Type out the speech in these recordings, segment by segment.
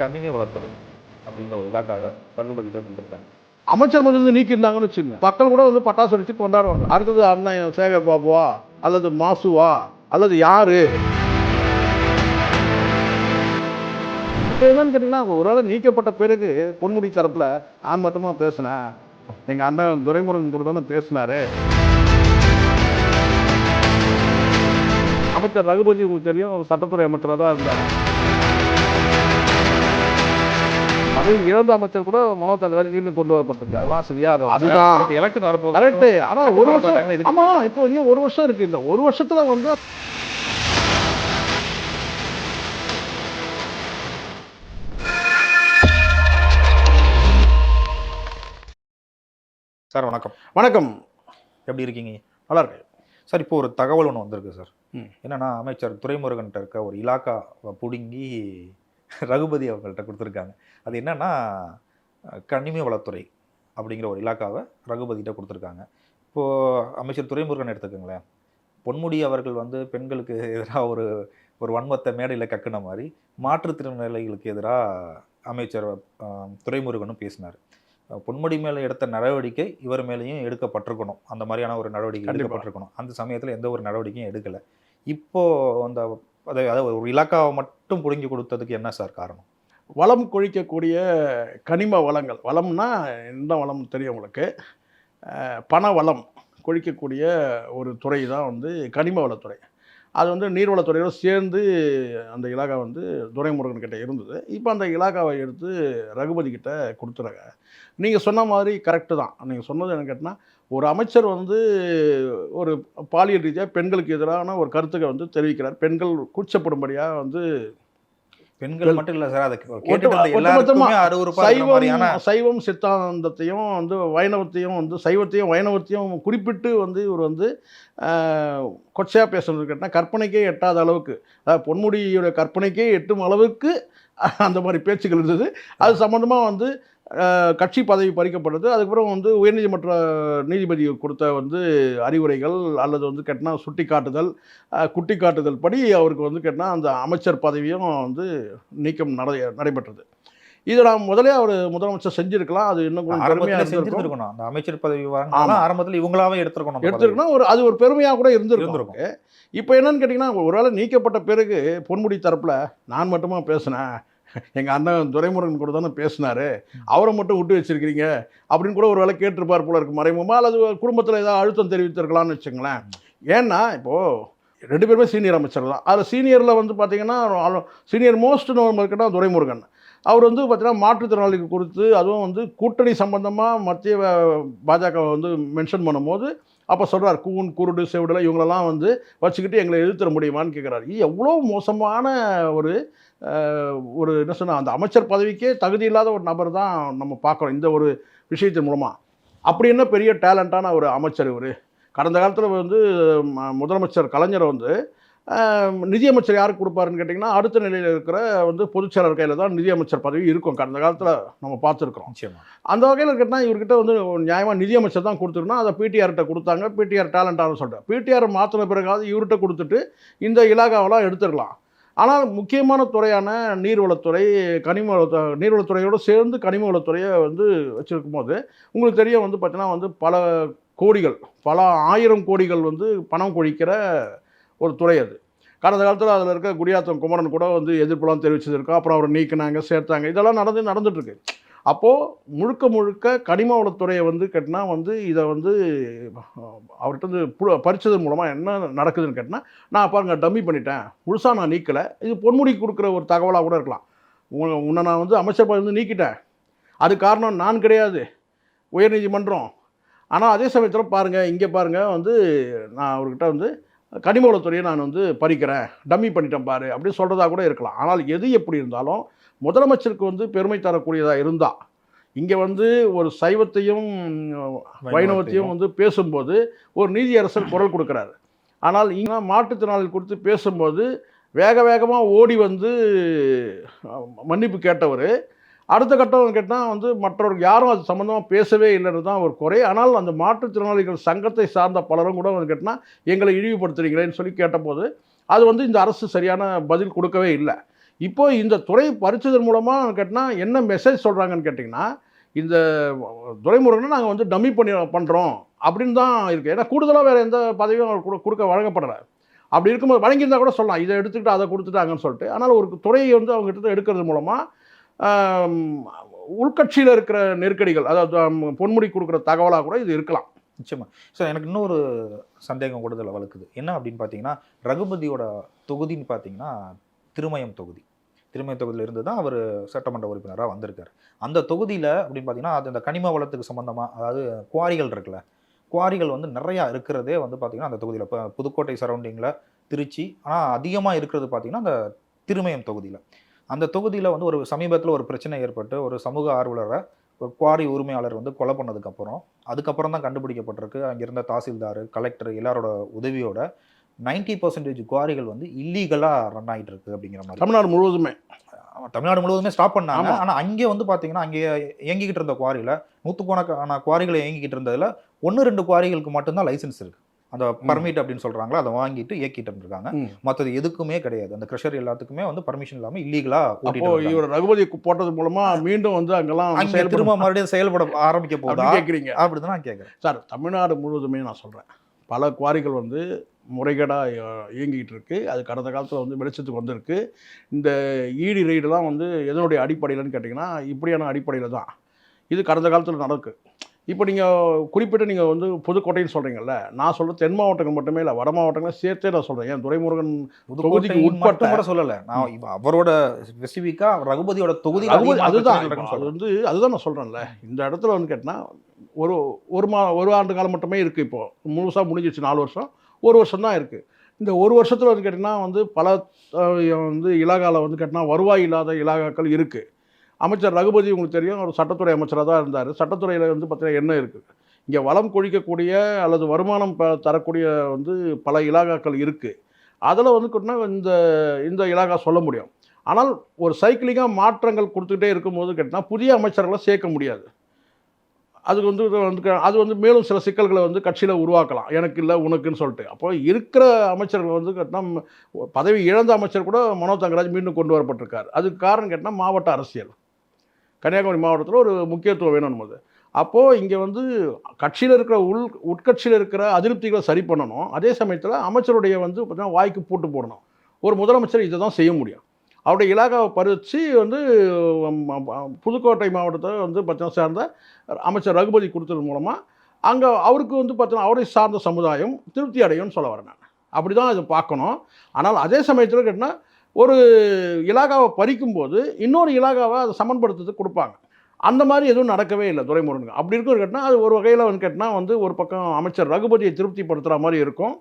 கணினி வளர்த்துறது அப்படிங்கிற ஒரு இலாக்காக கண்ணுபதி கொடுத்துருக்காங்க அமைச்சர் வந்து நீக்கியிருந்தாங்கன்னு வச்சுங்க மக்கள் கூட வந்து பட்டாசு வெடிச்சு கொண்டாடுவாங்க. அடுத்தது அண்ணன் சேகர் பாபுவா அல்லது மாசுவா அல்லது யாரு? இப்போ என்னன்னு கேட்டிங்கன்னா ஒருவேளை நீக்கப்பட்ட பிறகு பொன்முடி தரப்புல நான் மட்டுமா பேசினேன். எங்கள் அண்ணன் துரைமுருகன் கூட தானே பேசினாரு. அமைச்சர் ரகுபதி உங்களுக்கு தெரியும் சட்டத்துறை அமைச்சராக தான் இருந்தார். அது இழந்த அமைச்சர் கூட மனோ தங்கராஜ் நீங்க கொண்டு வரப்பட்டிருக்காரு வாசவியா அதுதான். எலெக்ஷன் வரப்போ கரெக்ட் ஆனா ஒரு வருஷம் ஆமா இப்போ இன்னும் ஒரு வருஷம் இருக்கு. இந்த ஒரு வருஷத்துல வந்து சார் வணக்கம். வணக்கம். எப்படி இருக்கீங்க? நல்லா இருக்கு சார் இப்போ ஒரு தகவல் ஒன்று வந்திருக்கு சார். ம். என்னன்னா அமைச்சர் துரைமுருகன்ட்ட இருக்க ஒரு இலாக்கா பிடுங்கி ரகுபதி அவங்கள்ட்ட கொடுத்துருக்காங்க. அது என்னன்னா கனிம வளத்துறை அப்படிங்கிற ஒரு இலாக்காவை ரகுபதிகிட்ட கொடுத்துருக்காங்க. இப்போது அமைச்சர் துரைமுருகன் எடுத்துக்கோங்களேன். பொன்முடி அவர்கள் வந்து பெண்களுக்கு எதிராக ஒரு ஒரு வன்மத்தை மேடையில் கக்குன மாதிரி மாற்றுத்திறனாளிகளுக்கு எதிராக அமைச்சர் துரைமுருகனும் பேசினார். பொன்முடி மேலே எடுத்த நடவடிக்கை இவர் மேலேயும் எடுக்கப்பட்டிருக்கணும். அந்த மாதிரியான ஒரு நடவடிக்கை. எடுக்கப்பட்டிருக்கணும். அந்த சமயத்தில் எந்த ஒரு நடவடிக்கையும் எடுக்கலை. இப்போ அந்த அதை அதாவது ஒரு இலாக்காவை மட்டும் பிடுங்கி கொடுத்ததுக்கு என்ன சார் காரணம்? வளம் கொழிக்கக்கூடிய கனிம வளங்கள். வளம்னா என்ன வளம் தெரியும் உங்களுக்கு? பண வளம் கொழிக்கக்கூடிய ஒரு துறை தான் வந்து கனிம வளத்துறை. அது வந்து நீர்வளத்துறையோடு சேர்ந்து அந்த இலாகா வந்து துரைமுருகன் கிட்டே இருந்தது. இப்போ அந்த இலாகாவை எடுத்து ரகுபதி கிட்ட கொடுத்துறாங்க. நீங்கள் சொன்ன மாதிரி கரெக்டு தான். நீங்கள் சொன்னது என்ன கேட்டினா ஒரு அமைச்சர் வந்து ஒரு பாலியல் ரீதியாக பெண்களுக்கு எதிரான ஒரு கருத்துக்களை வந்து தெரிவிக்கிறார். பெண்கள் கூச்சப்படும்படியாக வந்து பெண்கள் மட்டும் இல்லை சார் சைவம் சைவம் சித்தாந்தத்தையும் வந்து வைணவத்தையும் வந்து சைவத்தையும் வைணவத்தையும் குறிப்பிட்டு வந்து இவர் வந்து கொச்சையாக பேசுறது கேட்டால் கற்பனைக்கே எட்டாத அளவுக்கு அதாவது பொன்முடியோட கற்பனைக்கே எட்டும் அளவுக்கு அந்த மாதிரி பேச்சுக்கள் இருந்தது. அது சம்மந்தமாக வந்து கட்சி பதவி பறிக்கப்பட்டது அதுக்கப்புறம் வந்து உயர்நீதிமன்ற நீதிபதி கொடுத்த வந்து அறிவுரைகள் அல்லது வந்து கேட்டினா சுட்டி காட்டுதல் குட்டி காட்டுதல் படி அவருக்கு வந்து கேட்டினா அந்த அமைச்சர் பதவியும் வந்து நீக்கம் நடை நடைபெற்றது. இது நான் முதலே அவர் முதலமைச்சர் செஞ்சிருக்கலாம். அது இன்னும் கொஞ்சம் பெருமையாக செஞ்சிருக்கணும் அந்த அமைச்சர் பதவி ஆரம்பத்தில் இவங்களாவே எடுத்துருக்கணும். எடுத்துருக்குன்னா ஒரு அது ஒரு பெருமையாக கூட இருந்திருக்கும். இப்போ என்னன்னு கேட்டிங்கன்னா ஒருவேளை நீக்கப்பட்ட பிறகு பொன்முடி தரப்பில் நான் மட்டுமா பேசினேன். எங்கள் அண்ணன் துரைமுருகன் கூட தானே பேசினாரு. அவரை மட்டும் விட்டு வச்சிருக்கிறீங்க அப்படின்னு கூட ஒரு வேளை கேட்டிருப்பார் போல இருக்கு மறைமுகமாக அல்லது குடும்பத்தில் ஏதாவது அழுத்தம் தெரிவித்திருக்கலாம்னு வச்சுங்களேன் ஏன்னா இப்போது ரெண்டு பேருமே சீனியர் அமைச்சர் தான். அதில் சீனியரில் வந்து பார்த்தீங்கன்னா சீனியர் மோஸ்ட் இருக்கட்டும் துரைமுருகன். அவர் வந்து பார்த்தீங்கன்னா மாற்றுத்திறனாளிகள் குறித்து அதுவும் வந்து கூட்டணி சம்பந்தமாக மத்திய பாஜக வந்து மென்ஷன் பண்ணும்போது அப்போ சொல்கிறார் கூன் குருடு செவிடலை இவங்களெல்லாம் வந்து வச்சுக்கிட்டு எங்களை எதிர்த்தர முடியுமான்னு கேட்குறாரு எவ்வளோ மோசமான ஒரு ஒரு என்ன சொன்ன அந்த அமைச்சர் பதவிக்கே தகுதி இல்லாத ஒரு நபர் தான் நம்ம பார்க்குறோம் இந்த ஒரு விஷயத்தின் மூலமாக அப்படி என்ன பெரிய டேலண்டான ஒரு அமைச்சர் இவர்? கடந்த காலத்தில் வந்து முதலமைச்சர் கலைஞர் வந்து நிதியமைச்சர் யாருக்கு கொடுப்பாருன்னு கேட்டிங்கன்னா அடுத்த நிலையில் இருக்கிற வந்து பொதுச்செயலர் கையில் தான் நிதியமைச்சர் பதவி இருக்கும். கடந்த காலத்தில் நம்ம பார்த்துருக்குறோம். அந்த வகையில் கேட்டால் இவர்கிட்ட வந்து நியாயமாக நிதியமைச்சர் தான் கொடுத்துருக்கணும். அதை பிடிஆர்கிட்ட கொடுத்தாங்க. பிடிஆர் டேலண்டானு சொல்லிட்டேன் பிடிஆர் மாற்றின பிறகாவது இவர்கிட்ட கொடுத்துட்டு இந்த இலாகாவெல்லாம் எடுத்துக்கலாம் ஆனால் முக்கியமான துறையான நீர்வளத்துறை கனிம வளத்து நீர்வளத்துறையோடு சேர்ந்து கனிம வளத்துறையை வந்து வச்சுருக்கும் போது உங்களுக்கு தெரியும் வந்து பார்த்தீங்கன்னா வந்து பல கோடிகள் பல ஆயிரம் கோடிகள் வந்து பணம் கொழிக்கிற ஒரு துறை அது. கடந்த காலத்தில் அதில் இருக்க குடியாத்தம் குமரன் கூட வந்து எதிர்ப்புலாம் தெரிவிச்சது அப்புறம் அவர் நீக்கினாங்க சேர்த்தாங்க. இதெல்லாம் நடந்து நடந்துட்டுருக்கு. அப்போது முழுக்க முழுக்க கனிம வளத்துறையை வந்து கேட்டினா வந்து இதை வந்து அவர்கிட்ட வந்து பு- பறிச்சதன் மூலமாக என்ன நடக்குதுன்னு கேட்டினா நான் பாருங்க டம்மி பண்ணிட்டேன். முழுசாக நான் நீக்கலை. இது பொன்முடி கொடுக்குற ஒரு தகவலாக கூட இருக்கலாம். உன்னை- நான் வந்து அமைச்சர் வந்து நீக்கிட்டேன். அது காரணம் நான் கிடையாது. உயர்நீதிமன்றம். ஆனால் அதே சமயத்தில் பாருங்கள் இங்கே பாருங்கள் வந்து நான் அவர்கிட்ட வந்து கனிம வளத்துறையை நான் வந்து பறிக்கிறேன். டம்மி பண்ணிட்டேன் பாரு. அப்படின்னு சொல்கிறதா கூட இருக்கலாம். ஆனால் எது எப்படி இருந்தாலும் முதலமைச்சருக்கு வந்து பெருமை தரக்கூடியதாக இருந்தால் இங்கே வந்து ஒரு சைவத்தையும் வைணவத்தையும். வந்து பேசும்போது ஒரு நீதியரசர் குரல் கொடுக்குறாரு. ஆனால் இங்கே மாற்றுத்திறனாளிகள் கொடுத்து பேசும்போது வேக வேகமாக ஓடி வந்து மன்னிப்பு கேட்டவர். அடுத்த கட்டம் கேட்டால் வந்து மற்றவர்கள் யாரும் அது சம்மந்தமாக பேசவே இல்லைன்னு தான் ஒரு குறை. ஆனால் அந்த மாற்றுத்திறனாளிகள் சங்கத்தை சார்ந்த பலரும் கூட வந்து கேட்டால் எங்களை இழிவுபடுத்துறீங்களேன்னு சொல்லி கேட்டபோது அது வந்து இந்த அரசு சரியான பதில் கொடுக்கவே இல்லை. இப்போ இந்த துறை பறிச்சதன் மூலமாக கேட்டால் என்ன மெசேஜ் சொல்கிறாங்கன்னு கேட்டிங்கன்னா இந்த துரைமுருகனை நாங்கள் வந்து டம்மி பண்ணி பண்ணுறோம் அப்படின்னு தான் இருக்குது ஏன்னா கூடுதலாக வேறு எந்த பதவியும் கொடு- கொடுக்க வழங்கப்படலை. அப்படி இருக்கும்போது வழங்கியிருந்தா கூட சொல்லலாம். இதை எடுத்துக்கிட்டு அதை கொடுத்துட்டாங்கன்னு சொல்லிட்டு. ஆனால் ஒரு துறையை வந்து அவங்க கிட்ட எடுக்கிறது மூலமாக உள்கட்சியில் இருக்கிற நெருக்கடிகள் அதாவது பொன்முடி கொடுக்குற தகவலாக கூட இது இருக்கலாம். நிச்சயமாக சார் எனக்கு இன்னொரு சந்தேகம் கூட வளர்க்குது. என்ன அப்படின்னு பார்த்தீங்கன்னா ரகுபதியோட தொகுதின்னு பார்த்தீங்கன்னா திருமயம் தொகுதி. திருமயம் தொகுதியில் இருந்து தான் அவர் சட்டமன்ற உறுப்பினராக வந்திருக்கார். அந்த தொகுதியில் அப்படின்னு பார்த்தீங்கன்னா அது அந்த கனிம வளத்துக்கு சம்மந்தமாக அதாவது குவாரிகள் இருக்குல்ல குவாரிகள் வந்து நிறையா இருக்கிறதே வந்து பார்த்தீங்கன்னா அந்த தொகுதியில். இப்போ புதுக்கோட்டை சரௌண்டிங்கில் திருச்சி ஆனால் அதிகமாக இருக்கிறது பார்த்தீங்கன்னா அந்த திருமயம் தொகுதியில். அந்த தொகுதியில் வந்து ஒரு சமீபத்தில் ஒரு பிரச்சனை ஏற்பட்டு ஒரு சமூக ஆர்வலரை ஒரு குவாரி உரிமையாளர் வந்து கொலை பண்ணதுக்கப்புறம் அதுக்கப்புறம் தான் கண்டுபிடிக்கப்பட்டிருக்கு. அங்கே இருந்த தாசில்தார் கலெக்டர் எல்லாரோட உதவியோட 90% பர்சன்டேஜ் குவாரிகள் வந்து இல்லீகலாக ரன் ஆகிட்டு இருக்கு அப்படிங்கிற மாதிரி. தமிழ்நாடு முழுவதுமே. தமிழ்நாடு முழுவதுமே ஸ்டாப் பண்ணாங்க. ஆனால் அங்கே வந்து பார்த்தீங்கன்னா அங்கே இயங்கிக்கிட்டு இருந்த குவாரியில் நூற்றுக்கணக்கான குவாரிகளை இயங்கிக்கிட்டு இருந்ததில் ஒன்று ரெண்டு குவாரிகளுக்கு மட்டும்தான் லைசன்ஸ் இருக்கு. அந்த பர்மிட் அப்படின்னு சொல்றாங்களா அதை வாங்கிட்டு இயக்கிட்டு இருக்காங்க ம். மற்றது எதுக்குமே கிடையாது. அந்த க்ரெஷர் எல்லாத்துக்குமே வந்து பர்மிஷன் இல்லாமல் இல்லீகலாக இவர் ரகுபதி போட்டது மூலமா மீண்டும் வந்து அங்கெல்லாம் திரும்ப மறுபடியும் செயல்பட ஆரம்பிக்க போதா? அப்படி கேட்குறீங்க அப்படிதான் நான் கேட்குறேன் சார் தமிழ்நாடு முழுவதுமே நான் சொல்கிறேன் பல குவாரிகள் வந்து முறைகேடாக இயங்கிட்டு இருக்கு அது கடந்த காலத்தில் வந்து வெளிச்சத்துக்கு வந்திருக்கு. இந்த ஈடி ரெய்டெல்லாம் வந்து எதனுடைய அடிப்படையிலன்னு கேட்டிங்கன்னா இப்படியான அடிப்படையில் தான். இது கடந்த காலத்தில் நடக்கு. இப்போ நீங்கள் குறிப்பிட்டு நீங்கள் வந்து புதுக்கோட்டைன்னு சொல்கிறீங்கல்ல நான் சொல்ல தென் மாவட்டங்கள் மட்டுமே இல்லை வட மாவட்டங்களை சேர்த்தே நான் சொல்கிறேன் ஏன் துரைமுருகன் தொகுதிக்கு உட்பட்ட- கூட சொல்லல. நான் இவ- அவரோட ஸ்பெசிஃபிக்கா ரகுபதியோட தொகுதி அதுதான். இப்போ அது வந்து அதுதான் நான் சொல்கிறேன்ல இந்த இடத்துல வந்து கேட்டால் ஒரு ஒரு மா ஒரு ஆண்டு காலம் மட்டுமே இருக்குது இப்போது முழுசாக முடிஞ்சிச்சு நாலு வருஷம். ஒரு வருஷம் தான் இருக்குது இந்த ஒரு வருஷத்தில் வந்து கேட்டிங்கன்னா வந்து பல வந்து இலாகாவில் வந்து கேட்டினா வருவாய் இல்லாத இலாகாக்கள் இருக்குது அமைச்சர் ரகுபதி உங்களுக்கு தெரியும் அவர் சட்டத்துறை அமைச்சராக தான் இருந்தார். சட்டத்துறையில் வந்து பார்த்தீங்கன்னா என்ன இருக்குது இங்கே வளம் கொழிக்கக்கூடிய அல்லது வருமானம் ப தரக்கூடிய வந்து பல இலாகாக்கள் இருக்குது அதில் வந்து கேட்டிங்கன்னா இந்த இந்த இலாகா சொல்ல முடியும். ஆனால் ஒரு சைக்கிளிங்காக மாற்றங்கள் கொடுத்துக்கிட்டே இருக்கும்போது கேட்டால் புதிய அமைச்சர்களை சேர்க்க முடியாது. அதுக்கு வந்து இது வந்து க- அது வந்து மேலும் சில சிக்கல்களை வந்து கட்சியில் உருவாக்கலாம். எனக்கு இல்லை உனக்குன்னு சொல்லிட்டு. அப்போ இருக்கிற அமைச்சர்கள் வந்து கேட்டால் பதவி இழந்த அமைச்சர் கூட மனோ தங்கராஜ் மீண்டும் கொண்டு வரப்பட்டிருக்கார். அதுக்கு காரணம் கேட்டால் மாவட்ட அரசியல். கன்னியாகுமரி மாவட்டத்தில் ஒரு முக்கியத்துவம் வேணும் அது அப்போது இங்கே வந்து கட்சியில் இருக்கிற உள் உட்கட்சியில் இருக்கிற அதிருப்திகளை சரி பண்ணணும். அதே சமயத்தில் அமைச்சருடைய வந்து பார்த்தீங்கன்னா வாய்க்கு பூட்டு போடணும். ஒரு முதலமைச்சர் இதை தான் செய்ய முடியும். அவருடைய இலாகாவை பறித்து வந்து புதுக்கோட்டை மாவட்டத்தை வந்து பார்த்தீங்கன்னா சேர்ந்த அமைச்சர் ரகுபதி கொடுத்தது மூலமாக அங்கே அவருக்கு வந்து பார்த்தீங்கன்னா அவரை சார்ந்த சமுதாயம் திருப்தி அடையும்னு சொல்ல வரேன் நான். அப்படி தான் இதை பார்க்கணும். ஆனால் அதே சமயத்தில் கேட்டால் ஒரு இலாகாவை பறிக்கும்போது இன்னொரு இலாகாவை அதை சமன்படுத்துறதுக்கு கொடுப்பாங்க. அந்த மாதிரி எதுவும் நடக்கவே இல்லை துரைமுருகனுக்கு. அப்படி இருக்கும் கேட்டால் அது ஒரு வகையில் வந்து கேட்டால் வந்து ஒரு பக்கம் அமைச்சர் ரகுபதியை திருப்திப்படுத்துகிற மாதிரி இருக்கும்.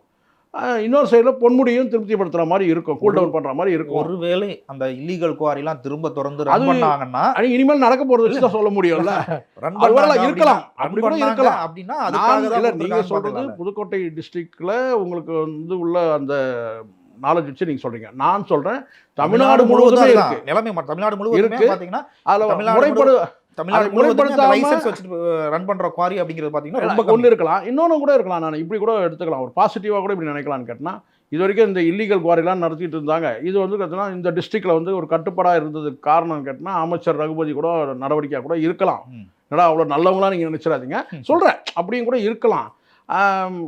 இன்னொரு சைடில் பொன்முடியும் திருப்திப்படுத்துகிற மாதிரி இருக்கும் கூல் டவுன் பண்ணுற மாதிரி இருக்கும் ஒருவேளை அந்த இல்லீகல் குவாரிலாம் திரும்ப திறந்து ரன் பண்ணாங்கன்னா இனிமேல் நடக்க போகிறது வச்சு தான் சொல்ல முடியும்ல பண்ணாங்க இருக்கலாம். அப்படி கூட இருக்கலாம். அப்படின்னா அதுக்காக நீங்கள் சொல்கிறது. புதுக்கோட்டை டிஸ்ட்ரிக்டில் உங்களுக்கு வந்து உள்ள அந்த நாலேஜ் வச்சு நீங்கள் சொல்கிறீங்க நான் சொல்கிறேன் தமிழ்நாடு முழுவதுமே நிலைமை தமிழ்நாடு முழுவதுமே இருக்கு. பாத்தீங்கன்னா அதில் முறைப்படு தமிழ்நாடு முறைப்படுத்தாம- ரன் பண்ற குவாரி அப்படிங்கிறது பாத்தீங்கன்னா ரொம்ப ஒன்று. இருக்கலாம் இன்னொன்று கூட இருக்கலாம். நான் இப்படி கூட எடுத்துக்கலாம். ஒரு பாசிட்டிவாக கூட இப்படி நினைக்கலாம்னு கேட்டினா இது வரைக்கும் இந்த இல்லீகல் குவாரிலாம் நடத்திட்டு இருந்தாங்க. இது வந்து பார்த்தீங்கன்னா இந்த டிஸ்ட்ரிக்டில் வந்து ஒரு கட்டுப்பாடாக இருந்ததுக்கு காரணம் கேட்டினா அமைச்சர் ரகுபதி கூட நடவடிக்கையாக கூட இருக்கலாம். என்னடா அவ்வளோ நல்லவங்களாம் நீங்கள் நினச்சிடாதீங்க. சொல்கிறேன் அப்படியும் கூட இருக்கலாம்.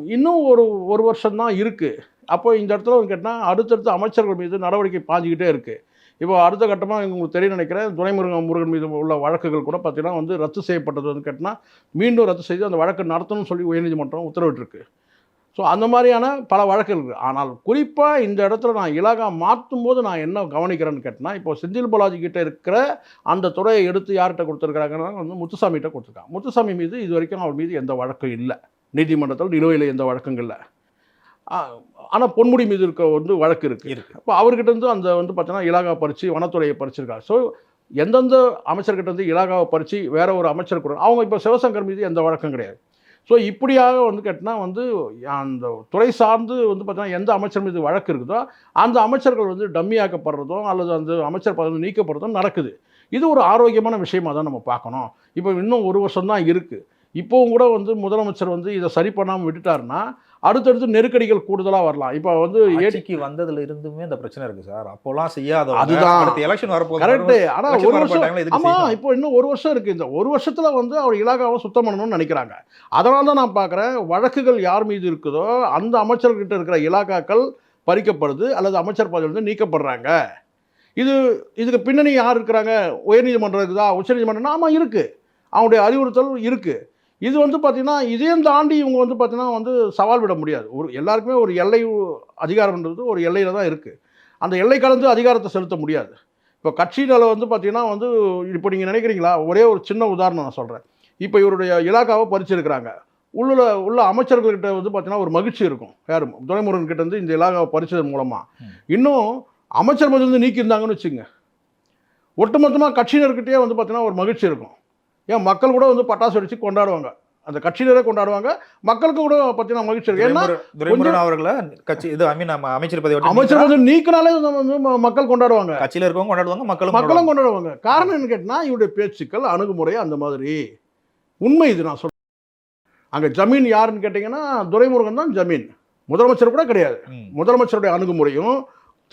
இன்னும் ஒரு ஒரு வருஷம் தான் இருக்குது அப்போ இந்த இடத்துல கேட்டால் அடுத்தடுத்த அமைச்சர்கள் மீது நடவடிக்கை பாஞ்சிக்கிட்டே இருக்குது இப்போ அடுத்த கட்டமாக உங்களுக்கு தெரிய நினைக்கிறேன். துரைமுருகன் முருகன் மீது உள்ள வழக்குகள் கூட பார்த்தீங்கன்னா வந்து ரத்து செய்யப்பட்டது வந்து கேட்டினா மீண்டும் ரத்து செய்து அந்த வழக்கு நடத்தணும்னு சொல்லி உயர்நீதிமன்றம் உத்தரவிட்டிருக்கு. ஸோ அந்த மாதிரியான பல வழக்குகள் இருக்குது ஆனால் குறிப்பாக இந்த இடத்துல நான் இலாகா மாற்றும் போது நான் என்ன கவனிக்கிறேன்னு கேட்டேன்னா இப்போ செந்தில் பாலாஜி கிட்டே இருக்கிற அந்த துறையை எடுத்து யார்கிட்ட கொடுத்துருக்காங்கன்னா வந்து முத்துசாமிகிட்ட கொடுத்துருக்காங்க. முத்துசாமி மீது இது வரைக்கும் அவர் மீது எந்த வழக்கும் இல்லை. நீதிமன்றத்தில் நிலுவையில் எந்த வழக்கங்கள் இல்லை. ஆனால் பொன்முடி மீது இருக்க வந்து வழக்கு இருக்குது இருக்கு. அப்போ அவர்கிட்ட இருந்து அந்த வந்து பார்த்தீங்கன்னா இலாகா பறித்து வனத்துறையை பறிச்சிருக்காரு. ஸோ எந்தெந்த அமைச்சர்கிட்ட இருந்து இலாகாவை பறித்து வேற ஒரு அமைச்சர் கூட அவங்க இப்போ சிவசங்கர் மீது எந்த வழக்கம் கிடையாது. ஸோ இப்படியாக வந்து கேட்டினா வந்து அந்த துறை சார்ந்து வந்து பார்த்தீங்கன்னா எந்த அமைச்சர் மீது வழக்கு இருக்குதோ அந்த அமைச்சர்கள் வந்து டம்மியாக்கப்படுறதும் அல்லது அந்த அமைச்சர் பதவி நீக்கப்படுறதும் நடக்குது. இது ஒரு ஆரோக்கியமான விஷயமா தான் நம்ம பார்க்கணும். இப்போ இன்னும் ஒரு வருஷம் தான் இருக்குது இப்போவும் கூட வந்து முதலமைச்சர் வந்து இதை சரி பண்ணாமல் விட்டுட்டாருன்னா அடுத்தடுத்து நெருக்கடிகள் கூடுதலாக வரலாம். இப்போ வந்து ஏடி ஆட்சிக்கு வந்ததுல இருந்துமே இந்த பிரச்சனை இருக்கு சார். அப்போலாம் செய்யாதவங்க அதுதான். அடுத்த எலெக்ஷன் வரப்போகுது. கரெக்டு ஆனால் ஒரு வருஷம் வரப்போட்டாங்களா, இதுக்கு ஆமா செய்யணும். இப்போ இன்னும் ஒரு வருஷம் இருக்கு. இந்த ஒரு வருஷத்துல வந்து அவர் இலாகாவை சுத்தம் பண்ணணும்னு நினைக்கிறாங்க. அதனால தான் நான் பார்க்குறேன் வழக்குகள் யார் மீது இருக்குதோ அந்த அமைச்சர்கிட்ட இருக்கிற இலாகாக்கள் பறிக்கப்படுது அல்லது அமைச்சர் பதவியிலிருந்து நீக்கப்படுறாங்க. இது இதுக்கு பின்னணி யார் இருக்கிறாங்க? உயர்நீதிமன்றம் இருக்குதா? உச்சநீதிமன்றம் ஆமாம் இருக்கு. அவனுடைய அறிவுறுத்தல் இருக்கு. இது வந்து பார்த்தீங்கன்னா இதையும் தாண்டி இவங்க வந்து பார்த்தீங்கன்னா வந்து சவால் விட முடியாது. ஒரு எல்லாருக்குமே ஒரு எல்லை அதிகாரம்ன்றது ஒரு எல்லையில் தான் இருக்குது அந்த எல்லை கலந்து அதிகாரத்தை செலுத்த முடியாது. இப்போ கட்சியில் வந்து பார்த்தீங்கன்னா வந்து இப்போ நீங்கள் நினைக்கிறீங்களா? ஒரே ஒரு சின்ன உதாரணம் நான் சொல்கிறேன் இப்போ இவருடைய இலாக்காவை பறிச்சிருக்கிறாங்க. உள்ள உள்ள அமைச்சர்கள்கிட்ட வந்து பார்த்தீங்கன்னா ஒரு மகிழ்ச்சி இருக்கும். யார் துரைமுருகன் கிட்ட இருந்து இந்த இலாகாவை பறிச்சது மூலமாக. இன்னும் அமைச்சர் பதிலிருந்து நீக்கியிருந்தாங்கன்னு வச்சுங்க ஒட்டுமொத்தமாக கட்சியினர்கிட்டயே வந்து பார்த்தீங்கன்னா ஒரு மகிழ்ச்சி இருக்கும். ஏன் மக்கள் கூட வந்து பட்டாசு வெடிச்சு கொண்டாடுவாங்க. அந்த கட்சியினரே கொண்டாடுவாங்க. மக்களுக்கு கூட பார்த்தீங்கன்னா மகிழ்ச்சி இருக்கும் ஏன்னா அவர்களை கட்சி இது ஐ மீன் நம்ம அமைச்சர் பதவி அமைச்சர் பதில் நீக்கினாலே வந்து மக்கள் கொண்டாடுவாங்க. கட்சியில இருக்கவங்க கொண்டாடுவாங்க மக்களும் மக்களும் கொண்டாடுவாங்க. காரணம் என்ன கேட்டினா இவருடைய பேச்சுக்கள் அணுகுமுறை அந்த மாதிரி. உண்மை இது நான் சொல்றேன். அங்கே ஜமீன் யாருன்னு கேட்டிங்கன்னா துரைமுருகன் தான் ஜமீன். முதலமைச்சர் கூட கிடையாது. முதலமைச்சருடைய அணுகுமுறையும்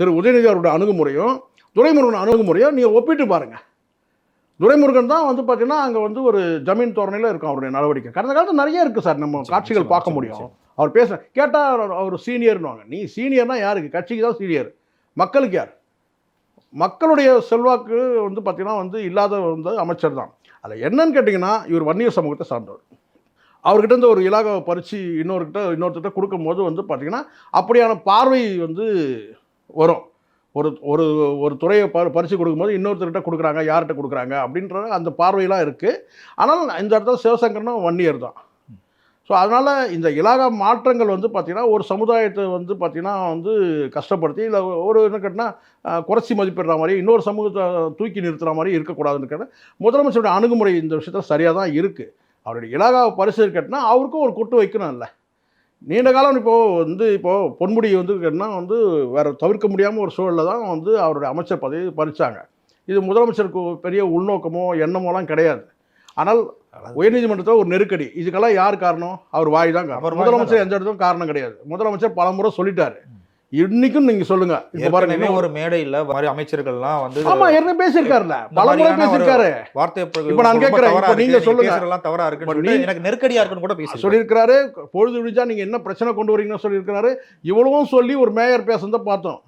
திரு உதயநிதி அவருடைய அணுகுமுறையும் துரைமுருகன் அணுகுமுறையும் நீங்கள் ஒப்பிட்டு பாருங்க. துரைமுருகன் தான் வந்து பார்த்தீங்கன்னா அங்கே வந்து ஒரு ஜமீன் தோரணையில் இருக்கும் அவருடைய நடவடிக்கை. கடந்த காலத்தில் நிறைய இருக்குது சார். நம்ம காட்சிகள் பார்க்க முடியும். அவர் பேச கேட்டால் அவர் சீனியர்னுவாங்க நீ சீனியர்னா யாருக்கு கட்சிக்கு தான் சீனியர் மக்களுக்கு யார்? மக்களுடைய செல்வாக்கு வந்து பார்த்தீங்கன்னா வந்து இல்லாத வந்து அமைச்சர் தான். அதில் என்னன்னு கேட்டிங்கன்னா இவர் வன்னியர் சமூகத்தை சார்ந்தவர். அவர்கிட்ட இருந்து ஒரு இலாகாவை பறித்து இன்னொருக்கிட்ட இன்னொருத்தர்கிட்ட கொடுக்கும்போது வந்து பார்த்தீங்கன்னா அப்படியான பார்வை வந்து வரும். ஒரு ஒரு ஒரு துறையை ப பரிசு கொடுக்கும்போது இன்னொருத்தர்கிட்ட கொடுக்குறாங்க யார்கிட்ட கொடுக்குறாங்க அப்படின்ற அந்த பார்வையெல்லாம் இருக்குது ஆனால் இந்த இடத்துல சிவசங்கரனும் வன்னியர் தான். ஸோ அதனால் இந்த இலாகா மாற்றங்கள் வந்து பார்த்திங்கன்னா ஒரு சமுதாயத்தை வந்து பார்த்திங்கன்னா வந்து கஷ்டப்படுத்தி இல்லை ஒரு என்ன கேட்டால் குறைச்சி மதிப்பிடுற மாதிரி இன்னொரு சமூகத்தை தூக்கி நிறுத்துகிற மாதிரி இருக்கக்கூடாதுன்னு கேட்டால் முதலமைச்சருடைய அணுகுமுறை இந்த விஷயத்தில் சரியாக தான் இருக்குது அவருடைய இலாகாவை பரிசு கேட்டினா அவருக்கும் ஒரு கொட்டு வைக்கணும் இல்லை நீண்ட காலம் இப்போது வந்து இப்போது பொன்முடி வந்து கேட்டினா வந்து வேறு தவிர்க்க முடியாமல் ஒரு சூழலில் தான் வந்து அவருடைய அமைச்சர் பதவி பறிச்சாங்க. இது முதலமைச்சருக்கு பெரிய உள்நோக்கமோ எண்ணமோலாம் கிடையாது. ஆனால் உயர்நீதிமன்றத்தில் ஒரு நெருக்கடி. இதுக்கெல்லாம் யார் காரணம்? அவர் வாய் தான் முதலமைச்சர் எந்த இடத்துக்கும் காரணம் கிடையாது. முதலமைச்சர் பலமுறை சொல்லிட்டாரு. இன்னைக்கும் நீங்க சொல்லுங்க. இப்ப பாருங்க ஒரு மேடையில மாதிரி அமைச்சர்கள்லாம் வந்து ஆமா ஏற்கனவே பேசியிருக்காருல்ல. பல முறை பேசியிருக்காரு. வார்த்தை இப்ப நான் கேட்கிறேன், இப்ப நீங்க சொல்லுங்க. தவறா நீ- எனக்கு நெருக்கடியா இருக்குன்னு கூட பேசி சொல்லியிருக்கிறாரு. பொழுது விடிஞ்சா நீங்க என்ன பிரச்சனை கொண்டு வரீங்கன்னு சொல்லியிருக்கிறாரு. இவ்வளவும் சொல்லி ஒரு மேயர் பேசுனதை பார்த்தோம்.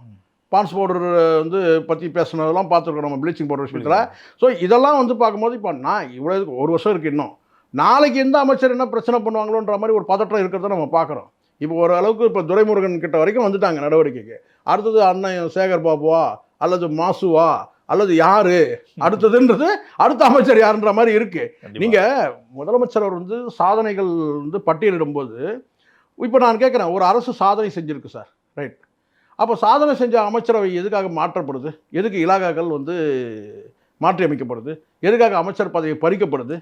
பான்ஸ் பவுடர் வந்து பற்றி பேசுனதெல்லாம் பார்த்துருக்கோம் நம்ம ப்ளீச்சிங் பவுடர் விஷயத்தில். ஸோ இதெல்லாம் வந்து பார்க்கும்போது இப்போ நான் இவ்வளோ ஒரு வருஷம் இருக்குது இன்னும். நாளைக்கு எந்த அமைச்சர் என்ன பிரச்சனை பண்ணுவாங்களோன்ற மாதிரி ஒரு பதற்றம் இருக்கிறத நம்ம பார்க்குறோம். இப்போ ஒரு அளவுக்கு இப்போ துரைமுருகன் கிட்ட வரைக்கும் வந்துட்டாங்க நடவடிக்கைக்கு. அடுத்தது அண்ணன் சேகர் பாபுவா அல்லது மாசுவா அல்லது யாரு? அடுத்ததுன்றது அடுத்த அமைச்சர் யாருன்ற மாதிரி இருக்கு. நீங்க முதலமைச்சர் அவர் வந்து சாதனைகள் வந்து பட்டியலிடும்போது இப்போ நான் கேட்குறேன் ஒரு அரசு சாதனை செஞ்சிருக்கு சார் ரைட் அப்போ சாதனை செஞ்ச அமைச்சரவை எதுக்காக மாற்றப்படுது? எதுக்கு இலாகாக்கள் வந்து மாற்றி அமைக்கப்படுது எதுக்காக அமைச்சர் பதவி பறிக்கப்படுது?